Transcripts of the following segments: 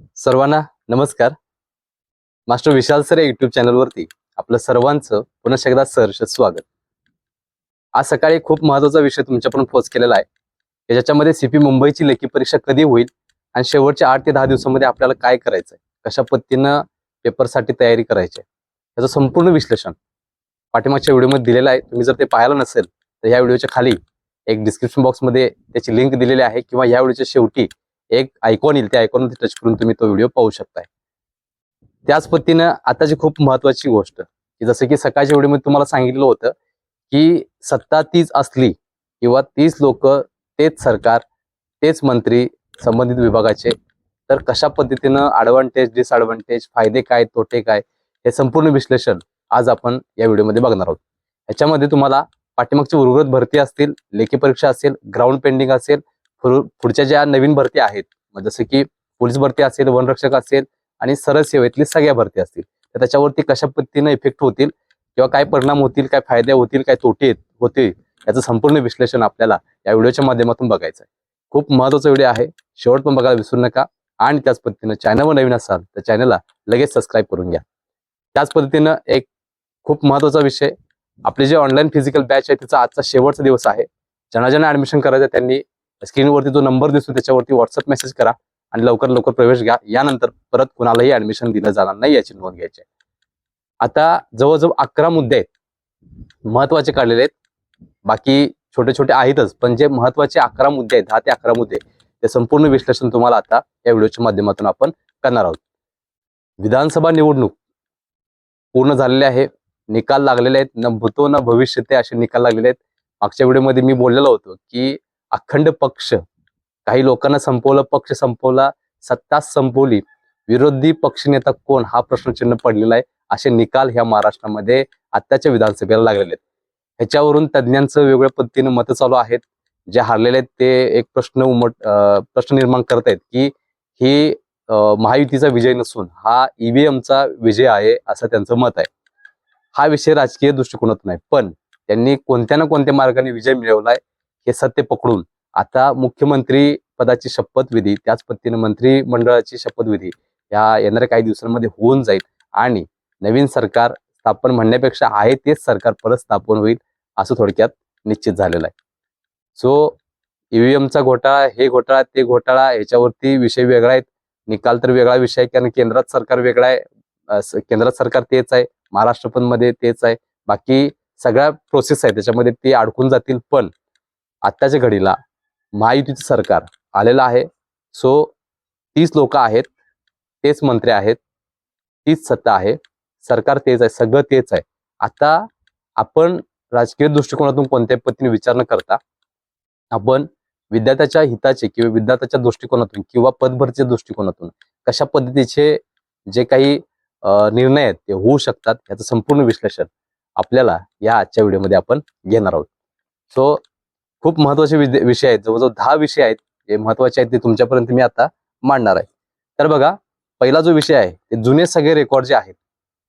सर्वांना नमस्कार. Master Vishal sir या युट्यूब चॅनलवरती आपलं सर्वांचं पुन्हा एकदा सहर्ष स्वागत. आज सकाळी खूप महत्त्वाचा विषय तुमच्यापर्यंत पोच केलेला आहे. ज्याच्यामध्ये सीपी मुंबईची लेखी परीक्षा कधी होईल आणि शेवटच्या आठ ते दहा दिवसामध्ये आपल्याला काय करायचंय? कशा पद्धतीनं पेपरसाठी तयारी करायची आहे? याचं संपूर्ण विश्लेषण पाठीमागच्या व्हिडिओमध्ये दिलेलं आहे. तुम्ही जर ते पाहायला नसेल तर या व्हिडिओच्या खाली एक डिस्क्रिप्शन बॉक्समध्ये त्याची लिंक दिलेली आहे किंवा या व्हिडिओच्या शेवटी एक आयकॉन येईल त्या आयकॉनमध्ये टच करून तुम्ही तो व्हिडिओ पाहू शकताय. त्याच पद्धतीनं आताची खूप महत्वाची गोष्ट की जसं की सकाळच्या व्हिडिओमध्ये तुम्हाला सांगितलं होतं की सत्ता तीच असली किंवा तीच लोक तेच सरकार तेच मंत्री संबंधित विभागाचे तर कशा पद्धतीनं ॲडव्हान्टेज डिसएडव्हान्टेज फायदे काय तोटे काय हे संपूर्ण विश्लेषण आज आपण या व्हिडिओमध्ये बघणार आहोत. ह्याच्यामध्ये तुम्हाला पाठीमागची उर्वरत भरती असतील लेखी परीक्षा असेल ग्राउंड पेंडिंग असेल पुढच्या ज्या नवीन भरती आहेत मग जसं की पोलीस भरती असेल वनरक्षक असेल आणि सरळ सेवेतली सगळ्या भरती असतील तर त्याच्यावरती कशा पद्धतीने इफेक्ट होतील किंवा काय परिणाम होतील काय फायदे होतील काय तोटे होतील याचं संपूर्ण विश्लेषण आपल्याला या व्हिडिओच्या माध्यमातून बघायचं आहे. खूप महत्त्वाचा व्हिडिओ आहे शेवट पण बघायला विसरू नका आणि त्याच पद्धतीनं चॅनलवर नवीन असाल तर चॅनलला लगेच सबस्क्राईब करून घ्या. त्याच पद्धतीनं एक खूप महत्त्वाचा विषय आपले जे ऑनलाईन फिजिकल बॅच आहे त्याचा आजचा शेवटचा दिवस आहे. ज्यांना ज्यांना ऍडमिशन करायचं त्यांनी स्क्रीनवरती जो नंबर दिसतो त्याच्यावरती व्हॉट्सअप मेसेज करा आणि लवकर लवकर प्रवेश घ्या. यानंतर परत कुणालाही ऍडमिशन दिलं जाणार नाही याची नोंद घ्यायची आता जवळजवळ अकरा मुद्दे आहेत. महत्त्वाचे काढलेले आहेत. बाकी छोटे छोटे आहेतच पण जे महत्त्वाचे अकरा मुद्दे आहेत दहा ते अकरा मुद्दे ते संपूर्ण विश्लेषण तुम्हाला आता या व्हिडिओच्या माध्यमातून आपण करणार आहोत. विधानसभा निवडणूक पूर्ण झालेले आहे. निकाल लागलेले आहेत. न भूतो न भविष्य ते असे निकाल लागलेले आहेत. मागच्या व्हिडिओमध्ये मी बोललेलो होतो की अखंड पक्ष. काही लोकांना संपवलं पक्ष संपवला सत्ता संपवली. विरोधी पक्षनेता कोण? हा प्रश्नचिन्ह पडलेला आहे. असे निकाल ह्या महाराष्ट्रामध्ये आत्ताच्या विधानसभेला लागलेले आहेत. ह्याच्यावरून तज्ज्ञांचं वेगवेगळ्या पद्धतीने मतं चालू आहेत. जे हारलेले आहेत ते एक प्रश्न उमट अं, प्रश्न निर्माण करत आहेत की ही महायुतीचा विजय नसून हा ईव्हीएमचा विजय आहे असं त्यांचं मत आहे. हा विषय राजकीय दृष्टिकोनातून आहे. पण त्यांनी कोणत्या ना कोणत्या मार्गाने विजय मिळवलाय हे सत्य पकडून आता मुख्यमंत्री पदाची शपथविधी त्याच पद्धतीने मंत्रिमंडळाची शपथविधी या येणाऱ्या काही दिवसांमध्ये होऊन जाईल आणि नवीन सरकार स्थापन म्हणण्यापेक्षा आहे तेच सरकार परत स्थापन होईल असं थोडक्यात निश्चित झालेलं आहे. सो ईव्हीएमचा घोटाळा हे घोटाळा ते घोटाळा याच्यावरती विषय वेगळा आहेत निकाल तर वेगळा विषय आहे कारण केंद्रात सरकार वेगळा आहे. केंद्रात सरकार तेच आहे महाराष्ट्र पण मध्ये तेच आहे. बाकी सगळ्या प्रोसेस आहे त्याच्यामध्ये ते अडकून जातील पण आत्ताच्या घडीला महायुतीचं सरकार आलेलं आहे. सो तीच लोक आहेत. तेच मंत्री आहेत. तीच सत्ता आहे. सरकार तेच आहे. सगळं तेच आहे. आता आपण राजकीय दृष्टिकोनातून कोणत्याही पद्धतीने विचार न करता आपण विद्यार्थ्याच्या हिताचे किंवा विद्यार्थ्याच्या दृष्टिकोनातून किंवा पदभरतीच्या दृष्टिकोनातून कशा पद्धतीचे जे काही निर्णय आहेत ते होऊ शकतात याचं संपूर्ण विश्लेषण आपल्याला या आजच्या व्हिडिओमध्ये आपण घेणार आहोत. सो खूप महत्त्वाचे विषय आहेत. जवळजवळ दहा विषय आहेत. जे महत्त्वाचे आहेत ते तुमच्यापर्यंत मी आता मांडणार आहे. तर बघा पहिला जो विषय आहे ते जुने सगळे रेकॉर्ड जे आहेत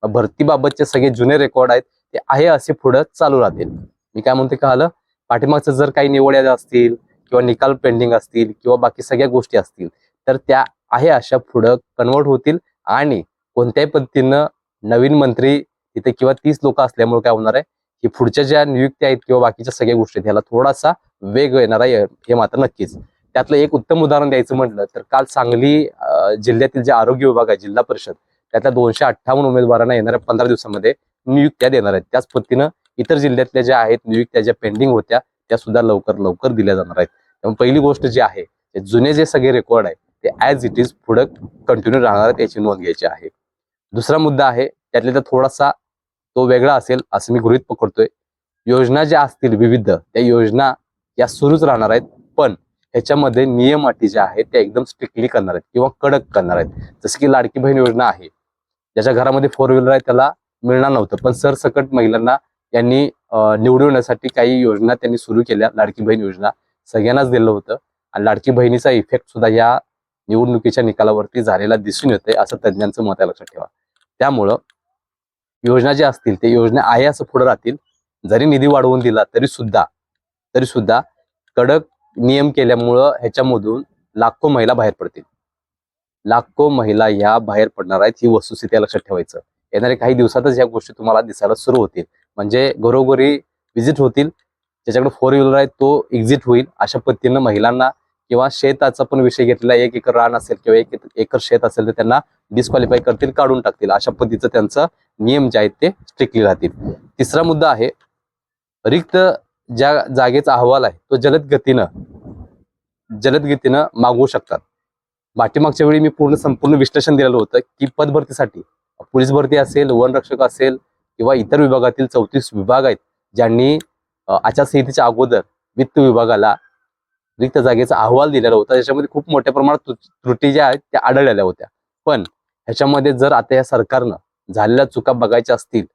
भरतीबाबतचे सगळे जुने रेकॉर्ड आहेत ते आहे असे पुढं चालू राहतील. मी काय म्हणते का आलं? पाठीमागचं जर काही निवड्या असतील किंवा निकाल पेंडिंग असतील किंवा बाकी सगळ्या गोष्टी असतील तर त्या आहे अशा पुढं कन्वर्ट होतील आणि कोणत्याही पद्धतीनं नवीन मंत्री तिथे किंवा तीस लोक असल्यामुळे काय होणार आहे? की पुढच्या ज्या नियुक्त्या आहेत किंवा बाकीच्या सगळ्या गोष्टी आहेत ह्याला थोडासा वेग येणार आहे हे मात्र नक्कीच. त्यातलं एक उत्तम उदाहरण द्यायचं म्हटलं तर काल सांगली जिल्ह्यातील जे आरोग्य विभाग आहे जिल्हा परिषद त्यातल्या दोनशे अठ्ठावन्न उमेदवारांना येणाऱ्या पंधरा दिवसामध्ये नियुक्त्या देणार आहेत. त्याच पद्धतीनं इतर जिल्ह्यातल्या ज्या आहेत नियुक्त्या ज्या पेंडिंग होत्या त्या सुद्धा लवकर लवकर दिल्या जाणार आहेत. त्यामुळे पहिली गोष्ट जी आहे जुने जे सगळे रेकॉर्ड आहे ते ॲज इट इज पुढे कंटिन्यू राहणार आहेत याची नोंद घ्यायची आहे. दुसरा मुद्दा आहे त्यातल्या तर थोडासा तो वेगळा असेल असं मी गृहित पकडतोय. योजना ज्या असतील विविध त्या योजना या सुरूच राहणार आहेत. पण ह्याच्यामध्ये नियम अटी ज्या आहेत त्या एकदम स्ट्रिक्टली करणार आहेत किंवा कडक करणार आहेत. जसं की लाडकी बहीण योजना आहे. ज्याच्या घरामध्ये फोर व्हीलर आहे त्याला मिळणार नव्हतं. पण सरसकट महिलांना यांनी निवडण्यासाठी निवडवण्यासाठी काही योजना त्यांनी सुरू केल्या. लाडकी बहीण योजना सगळ्यांनाच दिलं होतं. आणि लाडकी बहिणीचा इफेक्ट सुद्धा या निवडणुकीच्या निकालावरती झालेला दिसून येतंय असं तज्ज्ञांचं मत आहे लक्षात ठेवा. त्यामुळं योजना ज्या असतील ते योजना आहे असं पुढे राहतील. जरी निधी वाढवून दिला तरी सुद्धा तरी सुद्धा कडक नियम केल्यामुळं ह्याच्यामधून लाखो महिला बाहेर पडतील. लाखो महिला ह्या बाहेर पडणार आहेत ही वस्तुस्थिती लक्षात ठेवायचं. येणाऱ्या काही दिवसातच या गोष्टी तुम्हाला दिसायला सुरू होतील. म्हणजे घरोघरी व्हिजिट होतील ज्याच्याकडे फोर व्हीलर आहे तो एक्झिट होईल अशा पद्धतीनं महिलांना किंवा शेताचा पण विषय घेतलेला एक एकर रान असेल किंवा एक एकर शेत असेल तर त्यांना डिस्क्वालिफाय करतील काढून टाकतील. अशा पद्धतीचं त्यांचं नियम जे आहेत ते स्ट्रिक्टली राहतील. तिसरा मुद्दा आहे रिक्त ज्या जागेचा अहवाल आहे तो जलद गतीनं जलद गतीनं मागवू शकतात. पाठीमागच्या वेळी मी पूर्ण संपूर्ण विश्लेषण दिलेलं होतं की पदभरतीसाठी पोलीस भरती असेल वनरक्षक असेल किंवा इतर विभागातील चौतीस विभाग आहेत ज्यांनी आचारसंहितेच्या अगोदर वित्त विभागाला रिक्त जागेचा अहवाल दिलेला होता. त्याच्यामध्ये खूप मोठ्या प्रमाणात त्रुटी ज्या आहेत त्या आढळलेल्या होत्या. पण ह्याच्यामध्ये जर आता या सरकारनं झालेल्या चुका बघायच्या असतील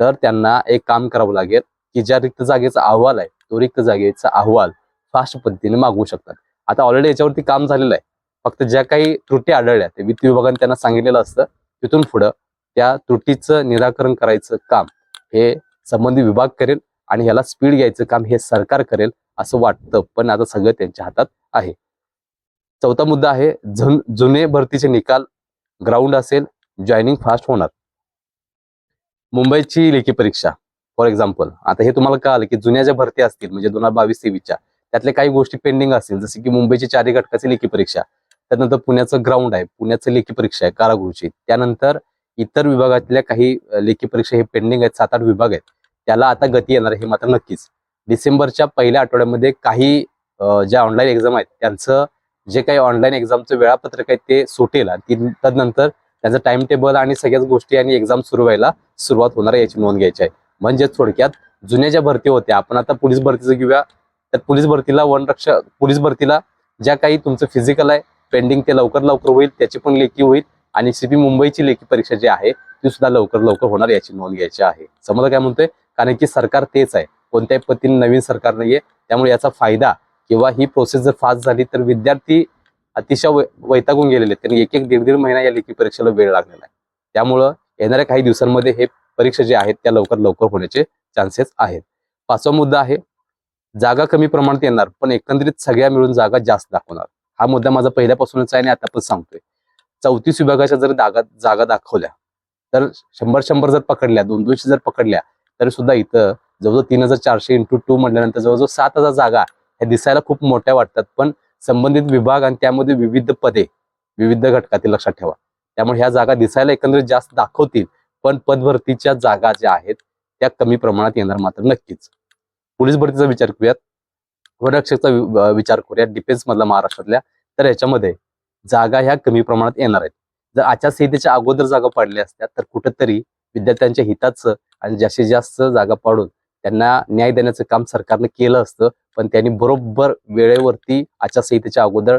तर त्यांना एक काम करावं लागेल. की ज्या रिक्त जागेचा अहवाल आहे तो रिक्त जागेचा अहवाल फास्ट पद्धतीने मागवू शकतात. आता ऑलरेडी याच्यावरती काम झालेलं आहे. फक्त ज्या काही त्रुटी आढळल्या ते वित्त विभागाने त्यांना सांगितलेलं असतं तिथून पुढं त्या त्रुटीचं निराकरण करायचं काम हे संबंधित विभाग करेल आणि ह्याला स्पीड घ्यायचं काम हे सरकार करेल असं वाटतं पण आता सगळं त्यांच्या हातात आहे. चौथा मुद्दा आहे जुन जुने भरतीचे निकाल ग्राउंड असेल जॉईनिंग फास्ट होणार. मुंबईची लेखी परीक्षा. फॉर एक्झाम्पल आता हे तुम्हाला कळालं की जुन्या ज्या भरती असतील म्हणजे दोन हजार बावीस तेवीसच्या त्यातल्या काही गोष्टी पेंडिंग असतील जसे की मुंबईची चारी घटकाची लेखी परीक्षा त्यानंतर पुण्याचं ग्राउंड आहे पुण्याचं लेखी परीक्षा आहे कारागृहची. त्यानंतर इतर विभागातल्या काही लेखी परीक्षा हे पेंडिंग आहेत सात आठ विभाग आहेत. त्याला आता गती येणार हे मात्र नक्कीच. डिसेंबरच्या पहिल्या आठवड्यामध्ये काही ज्या ऑनलाईन एक्झाम आहेत त्यांचं जे काही ऑनलाईन एक्झामचं वेळापत्रक आहे ते सुटेल आणि ती- तदनंतर त्याचं टाइम टेबल आणि सगळ्याच गोष्टी आणि एक्झाम सुरू व्हायला सुरुवात होणार आहे याची नोंद घ्यायची आहे. म्हणजे थोडक्यात जुन्या ज्या भरती होत्या आपण आता पोलीस भरतीचं घेऊया. तर पोलीस भरतीला वनरक्षक पोलीस भरतीला ज्या काही तुमचं फिजिकल आहे पेंडिंग ते लवकर लवकर होईल त्याची पण लेखी होईल आणि सीपी मुंबईची लेखी परीक्षा जी आहे ती सुद्धा लवकर लवकर होणार याची नोंद घ्यायची आहे. समजा काय म्हणतोय? कारण की सरकार तेच आहे. कोणत्याही पद्धतीने नवीन सरकार नाहीये. त्यामुळे याचा फायदा किंवा ही प्रोसेस जर फास्ट झाली तर विद्यार्थी अतिशय वै- वैतागून गेलेले आहेत. त्यांनी एक एक दीड दीड महिना या लेखी परीक्षेला वेळ लागलेला आहे. त्यामुळं येणाऱ्या काही दिवसांमध्ये हे परीक्षा ज्या आहेत त्या लवकर लवकर होण्याचे चान्सेस आहेत. पाचवा मुद्दा आहे जागा कमी प्रमाणात येणार पण एकंदरीत सगळ्या मिळून जागा जास्त दाखवणार. हा मुद्दा माझा पहिल्यापासूनच आहे आणि आता पण सांगतोय. चौतीस विभागाच्या जर जागा जागा दाखवल्या तर शंभर शंभर जर पकडल्या दोन दोनशे जर पकडल्या तरी सुद्धा इथं जवळजवळ तीन हजार चारशे इंटू टू म्हटल्यानंतर जवळजवळ सात हजार जागा ह्या दिसायला खूप मोठ्या वाटतात पण संबंधित विभाग आणि त्यामध्ये विविध पदे विविध घटकातील लक्षात ठेवा. त्यामुळे ह्या जागा दिसायला एकंदरीत जास्त दाखवतील पण पदभरतीच्या जागा ज्या आहेत त्या कमी प्रमाणात येणार मात्र नक्कीच. पोलीस भरतीचा विचार करूयात. वनरक्षकचा विचार करूयात. डिफेन्स मधला महाराष्ट्रातल्या. तर याच्यामध्ये जागा ह्या कमी प्रमाणात येणार आहेत. जर आचारसंहितेच्या अगोदर जागा पाडल्या असत्या तर कुठंतरी विद्यार्थ्यांच्या हिताचं आणि जास्तीत जास्त जागा पाडून त्यांना न्याय देण्याचं काम सरकारनं केलं असतं पण त्यांनी बरोबर वेळेवरती आचारसंहितेच्या अगोदर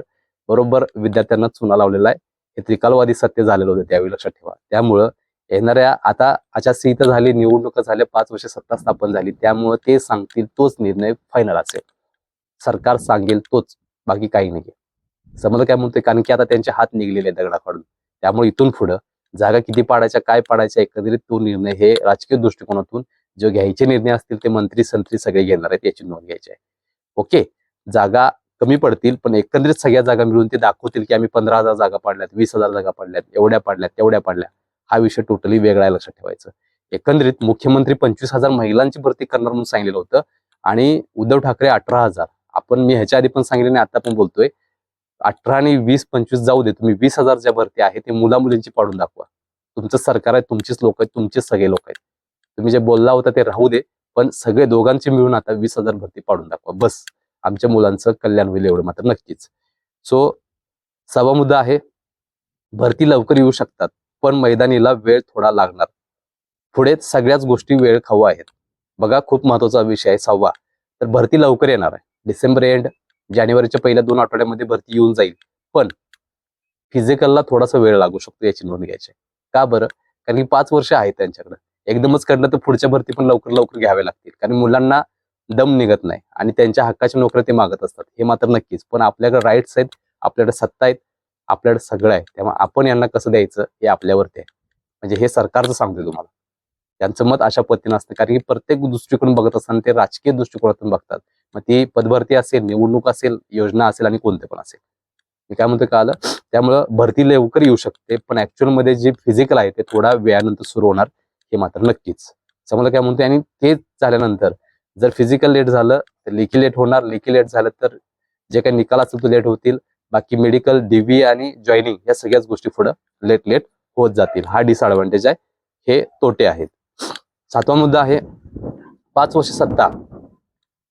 बरोबर विद्यार्थ्यांना चुना लावलेला आहे. हे त्रिकालवादी सत्य झालेलं होतं त्यावेळी लक्षात ठेवा. त्यामुळं येणाऱ्या आता आचारसंहिता झाली निवडणुका झाल्या पाच वर्ष सत्ता स्थापन झाली त्यामुळे ते सांगतील तोच निर्णय फायनल असेल. सरकार सांगेल तोच बाकी काही नाही समजा काय म्हणतोय? कारण की आता त्यांचे हात निघलेले आहेत दगडाकडून त्यामुळे इथून पुढं जागा किती पाडायच्या काय पाडायच्या एकंदरीत तो निर्णय हे राजकीय दृष्टिकोनातून जे घ्यायचे निर्णय असतील ते मंत्री संत्री सगळे घेणार आहेत याची नोंद घ्यायची आहे. ओके जागा कमी पडतील पण एकंदरीत सगळ्या जागा मिळून ते दाखवतील की आम्ही पंधरा हजार जागा पाडल्यात वीस हजार जागा पाडल्यात एवढ्या पाडल्यात तेवढ्या पाडल्या हा विषय टोटली वेगळा आहे लक्षात ठेवायचं. एकंदरीत मुख्यमंत्री पंचवीस हजार महिलांची भरती करणार म्हणून सांगितलेलं होतं आणि उद्धव ठाकरे अठरा हजार. आपण मी ह्याच्या आधी पण सांगितलं आणि आता पण बोलतोय. अठरा आणि वीस पंचवीस जाऊ दे तुम्ही वीस हजार ज्या भरती आहे ते मुला मुलींची पाडून दाखवा. तुमचं सरकार आहे तुमचीच लोक आहेत तुमचेच सगळे लोक आहेत. तुम्ही जे बोलला होता ते राहू दे पण सगळे दोघांचे मिळून आता वीस हजार भरती पाडून दाखवा. बस. आमच्या मुलांचं कल्याण होईल एवढं मात्र नक्कीच. सो सभा मुद्दा आहे. भरती लवकर येऊ शकतात. पण मैदानीला वेळ थोडा लागणार. पुढे सगळ्याच गोष्टी वेळ खाऊ आहेत. बघा खूप महत्त्वाचा विषय आहे सहावा. तर भरती लवकर येणार आहे. डिसेंबर एंड जानेवारीच्या पहिल्या दोन आठवड्यामध्ये भरती येऊन जाईल. पण फिजिकलला थोडासा वेळ लागू शकतो याची नोंद घ्यायची का बरं? कारण की पाच वर्ष आहेत त्यांच्याकडे. एकदमच कडलं तर पुढच्या भरती पण लवकर लवकर घ्याव्या लागतील. कारण मुलांना दम निघत नाही आणि त्यांच्या हक्काच्या नोकऱ्या ते मागत असतात. हे मात्र नक्कीच. पण आपल्याकडे राईट्स आहेत आपल्याकडे सत्ता आहेत आपल्याकडे सगळं आहे. त्यामुळे आपण यांना कसं द्यायचं? हे आपल्यावरती आहे. म्हणजे हे सरकारचं सांगते तुम्हाला. त्यांचं मत अशा पद्धतीनं असतं. कारण की प्रत्येक दृष्टिकोन बघत असताना ते राजकीय दृष्टिकोनातून बघतात. मग ती पदभरती असेल निवडणूक असेल योजना असेल आणि कोणते पण असेल. मी काय म्हणतो का आलं त्यामुळं भरती लवकर येऊ शकते. पण ऍक्च्युअलमध्ये जे फिजिकल आहे ते थोडा वेळानंतर सुरू होणार हे मात्र नक्कीच. समजा काय म्हणतोय? आणि ते झाल्यानंतर जर फिजिकल लेट झालं तर लेखी लेट होणार. लेखी लेट झालं तर जे काही निकाल असतील तो लेट होतील. बाकी मेडिकल डीव्ही आणि जॉईनिंग या सगळ्याच गोष्टी पुढं लेट लेट होत जातील. हा डिसएडव्हान्टेज आहे. हे तोटे आहेत. सातवा मुद्दा आहे पाच वर्ष सत्ता.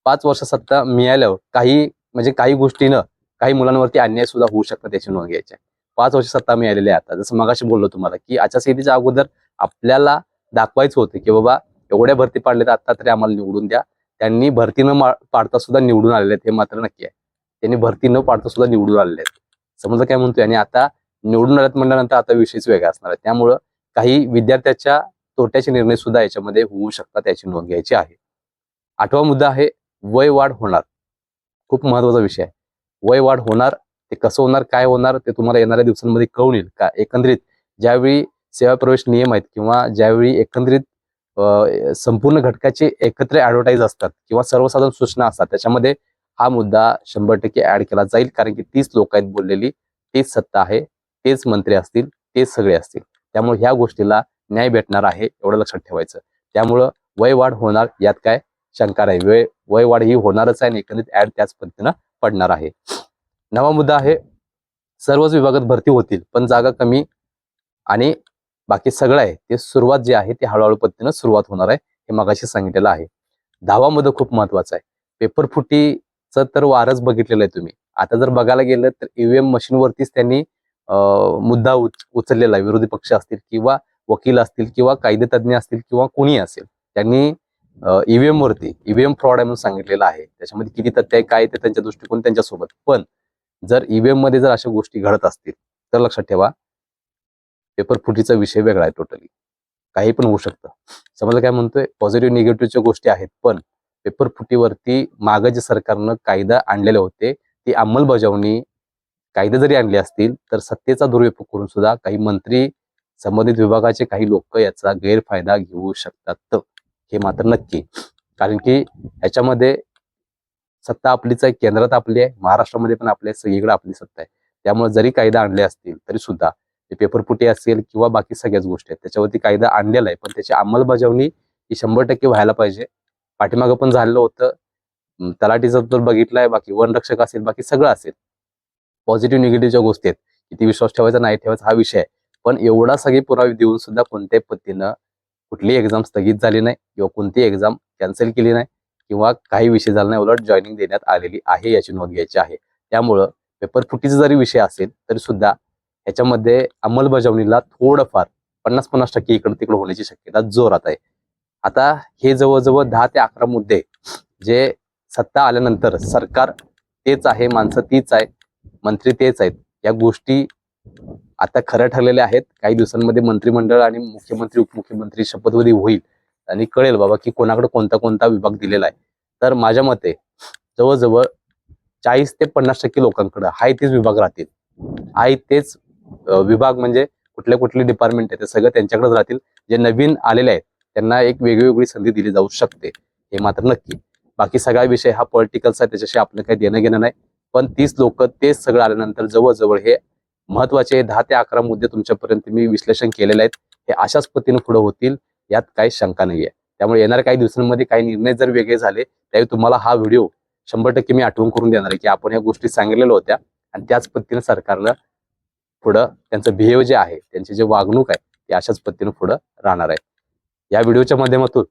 पाच वर्ष सत्ता मिळाल्यावर काही म्हणजे काही गोष्टीनं काही मुलांवरती अन्याय सुद्धा होऊ शकतात त्याची नोंद घ्यायची पाच वर्ष सत्ता मिळालेली आहे आता. जसं मगाशी बोललो तुम्हाला की आचारसंहितेच्या अगोदर आपल्याला दाखवायचं होतं की बाबा एवढ्या भरती पाडल्या तर आता तरी आम्हाला निवडून द्या. त्यांनी भरती न मा- पाडता सुद्धा निवडून आलेले आहेत हे मात्र नक्की आहे. त्यांनी भरती न पाडता सुद्धा निवडून आलेले आहेत. समजा काय म्हणतोय आणि आता निवडून आल्यात म्हणल्यानंतर आता विषयच वेगळा असणार आहे. त्यामुळं काही विद्यार्थ्याच्या तोट्याचे निर्णय सुद्धा याच्यामध्ये होऊ शकतात याची नोंद घ्यायची आहे. आठवा मुद्दा आहे वय वाढ होणार. खूप महत्त्वाचा विषय आहे. वय वाढ होणार ते कसं होणार काय होणार ते तुम्हाला येणाऱ्या दिवसांमध्ये कळून येईल. का एकंदरीत ज्यावेळी सेवा प्रवेश नियम आहेत किंवा ज्यावेळी एकंदरीत संपूर्ण घटकाचे एकत्र ऍडव्हर्टाईज असतात किंवा सर्वसाधारण सूचना असतात त्याच्यामध्ये हा मुद्दा शंभर टक्के ऍड केला जाईल कारण की तीच लोक आहेत बोललेली तीच सत्ता आहे तेच मंत्री असतील तेच सगळे असतील. त्यामुळे ह्या गोष्टीला न्याय भेटणार आहे एवढं लक्षात ठेवायचं. त्यामुळं वय वाढ होणार यात काय शंका नाही. वय वय वाढ ही होणारच आहे आणि एकंदरीत ऍड त्याच पद्धतीनं पडणार आहे. नवा मुद्दा आहे सर्वच विभागात भरती होतील पण जागा कमी आणि बाकी सगळं आहे ते सुरुवात जी आहे ती हळूहळू पद्धतीनं सुरुवात होणार आहे हे मगाशी सांगितलेलं आहे. दहावा मुद्दा खूप महत्त्वाचा आहे. पेपर फुटी तर वारच बघितलेलं आहे तुम्ही. आता जर बघायला गेलं तर ईव्हीएम मशीनवरतीच त्यांनी मुद्दा उच- उचललेला आहे. विरोधी पक्ष असतील किंवा वकील असतील किंवा कायदे तज्ज्ञ असतील किंवा कोणी असेल त्यांनी ईव्हीएम वरती ईव्हीएम फ्रॉड आहे म्हणून सांगितलेलं आहे. त्याच्यामध्ये किती तथ्य आहे काय ते त्यांच्या दृष्टिकोन त्यांच्यासोबत. पण जर ईव्हीएममध्ये जर अशा गोष्टी घडत असतील तर लक्षात ठेवा पेपर फुटीचा विषय वेगळा आहे टोटली काही पण होऊ शकतं. समजा काय म्हणतोय? पॉझिटिव्ह निगेटिव्हच्या गोष्टी आहेत पण पेपर फुटीवरती मागं जे सरकारनं कायदा आणलेले होते ती अंमलबजावणी कायदे जरी आणले असतील तर सत्तेचा दुरुपयोग करून सुद्धा काही मंत्री संबंधित विभागाचे काही लोक याचा गैरफायदा घेऊ शकतात. हे मात्र नक्की. कारण की ह्याच्यामध्ये सत्ता आपलीच आहे केंद्रात आपली आहे महाराष्ट्रामध्ये पण आपली आहे सगळीकडे आपली सत्ता आहे. त्यामुळे जरी कायदा आणले असतील तरी सुद्धा पेपर पेपरफुटी असेल किंवा बाकी सगळ्याच गोष्टी आहेत त्याच्यावरती कायदा आणलेला आहे पण त्याची अंमलबजावणी ही शंभर टक्के व्हायला पाहिजे. पाठीमागं पण झालेलं होतं. अं, तलाठीचं तर बघितलंय बाकी वनरक्षक असेल बाकी सगळं असेल. पॉझिटिव्ह निगेटिव्हच्या गोष्टी आहेत किती विश्वास ठेवायचा नाही ठेवायचा हा विषय आहे. पण एवढा सगळे पुरावे देऊन सुद्धा कोणत्याही पद्धतीनं कुठलीही एक्झाम स्थगित झाली नाही किंवा कोणतीही एक्झाम कॅन्सल केली नाही किंवा काही विषय झाला नाही उलट जॉईनिंग देण्यात आलेली आहे याची नोंद घ्यायची आहे. त्यामुळं पेपर फुटीचा जरी विषय असेल तरी सुद्धा ह्याच्यामध्ये अंमलबजावणीला थोडंफार पन्नास पन्नास टक्के इकडं तिकडं होण्याची शक्यता जोरात आहे. आता हे जवळजवळ दहा ते अकरा मुद्दे जे सत्ता आल्यानंतर सरकार तेच आहे माणसं तीच आहे मंत्री तेच आहेत. या गोष्टी आता खऱ्या ठरलेल्या आहेत. काही दिवसांमध्ये मंत्रिमंडळ आणि मुख्यमंत्री उपमुख्यमंत्री शपथविधी होईल आणि कळेल बाबा की कोणाकडे कोणता कोणता विभाग दिलेला आहे. तर माझ्या मते जवळजवळ चाळीस ते पन्नास टक्के लोकांकडे हाय तेच विभाग राहतील. आहे तेच विभाग म्हणजे कुठले कुठले डिपार्टमेंट आहे ते सगळं त्यांच्याकडेच राहतील. जे नवीन आलेले आहेत त्यांना एक वेगळी वेगळी संधी दिली जाऊ शकते हे मात्र नक्की. बाकी सगळा विषय हा पॉलिटिकलचा आहे त्याच्याशी आपलं काही देणं घेणं नाही. पण तीच लोक तेच सगळं आल्यानंतर जवळजवळ हे महत्त्वाचे दहा ते अकरा मुद्दे तुमच्यापर्यंत मी विश्लेषण केलेले आहेत. हे अशाच पद्धतीने पुढे होतील यात काही शंका नाहीये. त्यामुळे येणाऱ्या काही दिवसांमध्ये काही निर्णय जर वेगळे झाले त्यावेळी तुम्हाला हा व्हिडिओ शंभर टक्के मी आठवण करून देणार आहे की आपण या गोष्टी सांगितलेल्या होत्या आणि त्याच पद्धतीने सरकारनं पुढं त्यांचं बिहेव जे आहे त्यांची जे वागणूक आहे ती अशाच पद्धतीने पुढं राहणार आहे. या व्हिडिओच्या माध्यमातून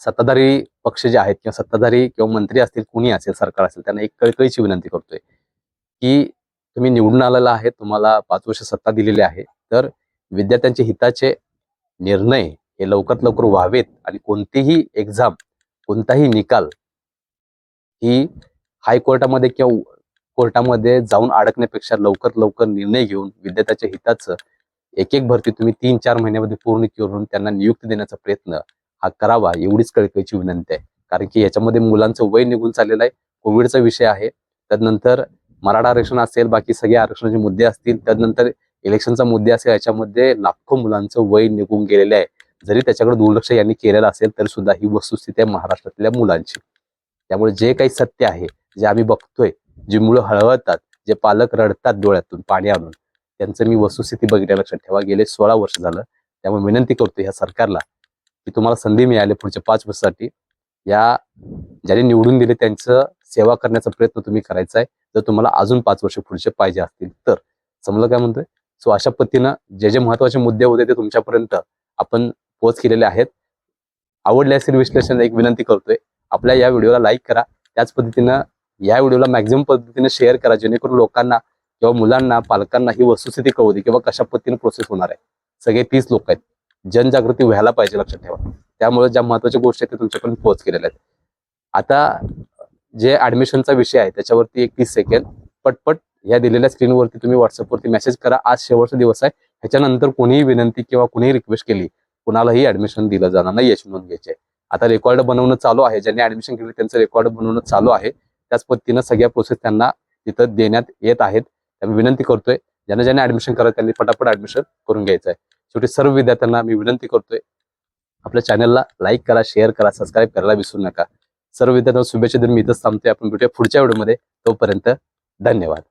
सत्ताधारी पक्ष जे आहेत किंवा सत्ताधारी किंवा मंत्री असतील कुणी असेल सरकार असेल त्यांना एक कळकळीची विनंती करतोय की तुम्ही निवडून आलेला आहे तुम्हाला पाच वर्ष सत्ता दिलेली आहे तर विद्यार्थ्यांच्या हिताचे निर्णय हे लवकरात लवकर व्हावेत आणि कोणतीही एक्झाम कोणताही निकाल ही हायकोर्टामध्ये किंवा कोर्टामध्ये जाऊन अडकण्यापेक्षा लवकर लवकर निर्णय घेऊन विद्यार्थ्याच्या हिताचं एक एक भरती तुम्ही तीन चार महिन्यामध्ये पूर्ण करून त्यांना नियुक्ती देण्याचा प्रयत्न हा करावा एवढीच कळकळीची विनंती आहे. कारण की याच्यामध्ये मुलांचं वय निघून चाललेलं आहे कोविडचा विषय आहे. त्यानंतर मराठा आरक्षण असेल बाकी सगळे आरक्षणाचे मुद्दे असतील त्यानंतर इलेक्शनचा मुद्दे असेल याच्यामध्ये लाखो मुलांचं वय निघून गेलेलं आहे. जरी त्याच्याकडे दुर्लक्ष यांनी केलेलं असेल तरी सुद्धा ही वस्तुस्थिती आहे महाराष्ट्रातल्या मुलांची. त्यामुळे जे काही सत्य आहे जे आम्ही बघतोय जी मुलं हळहळतात जे पालक रडतात डोळ्यातून पाणी आणून त्यांचं मी वस्तुस्थिती बघितल्या लक्षात ठेवा. गेले सोळा वर्ष झालं. त्यामुळे विनंती करतो ह्या सरकारला की तुम्हाला संधी मिळाली पुढच्या पाच वर्षासाठी. या ज्याने निवडून दिले त्यांचं सेवा करण्याचा प्रयत्न तुम्ही करायचा आहे. जर तुम्हाला अजून पाच वर्ष पुढचे पाहिजे असतील तर. समजलं काय म्हणतोय? सो अशा पद्धतीनं जे जे महत्त्वाचे मुद्दे होते ते तुमच्यापर्यंत आपण पोच केलेले आहेत. आवडले असेल विश्लेषण एक विनंती करतोय. आपल्या या व्हिडिओला लाईक करा. त्याच पद्धतीनं या व्हिडिओला मॅक्झिमम पद्धतीने शेअर करा जेणेकरून लोकांना किंवा मुलांना पालकांना ही वस्तुस्थिती कळू दे किंवा कशा पद्धतीने प्रोसेस होणार आहे. सगळे तीच लोक आहेत. जनजागृती व्हायला पाहिजे लक्षात ठेवा. त्यामुळे ज्या महत्त्वाच्या गोष्टी आहेत ते तुमच्यापर्यंत पोहोच केलेल्या आहेत. आता जे ऍडमिशनचा विषय आहे त्याच्यावरती एक तीस सेकंड पटपट या दिलेल्या स्क्रीनवरती तुम्ही व्हॉट्सअपवरती मेसेज करा. आज शेवटचा दिवस आहे. ह्याच्यानंतर कोणीही विनंती किंवा कोणीही रिक्वेस्ट केली कुणालाही ऍडमिशन दिलं जाणार नाही याची नोंद घ्यायची आता रेकॉर्ड बनवणं चालू आहे. ज्यांनी ऍडमिशन केलं त्यांचं रेकॉर्ड बनवणं चालू आहे. त्याच पद्धतीनं सगळ्या प्रोसेस त्यांना तिथं देण्यात येत आहेत. मी विनंती करतोय ज्यांना ज्यांनी ऍडमिशन करायचं त्यांनी पटापट ऍडमिशन करून घ्यायचं आहे. शेवटी सर्व विद्यार्थ्यांना मी विनंती करतोय आपल्या चॅनलला लाईक करा शेअर करा सबस्क्राईब करायला विसरू नका. सर्व विद्यार्थ्यांना शुभेच्छा देऊन मी इथंच थांबतोय. आपण भेटूया पुढच्या व्हिडिओमध्ये तोपर्यंत धन्यवाद.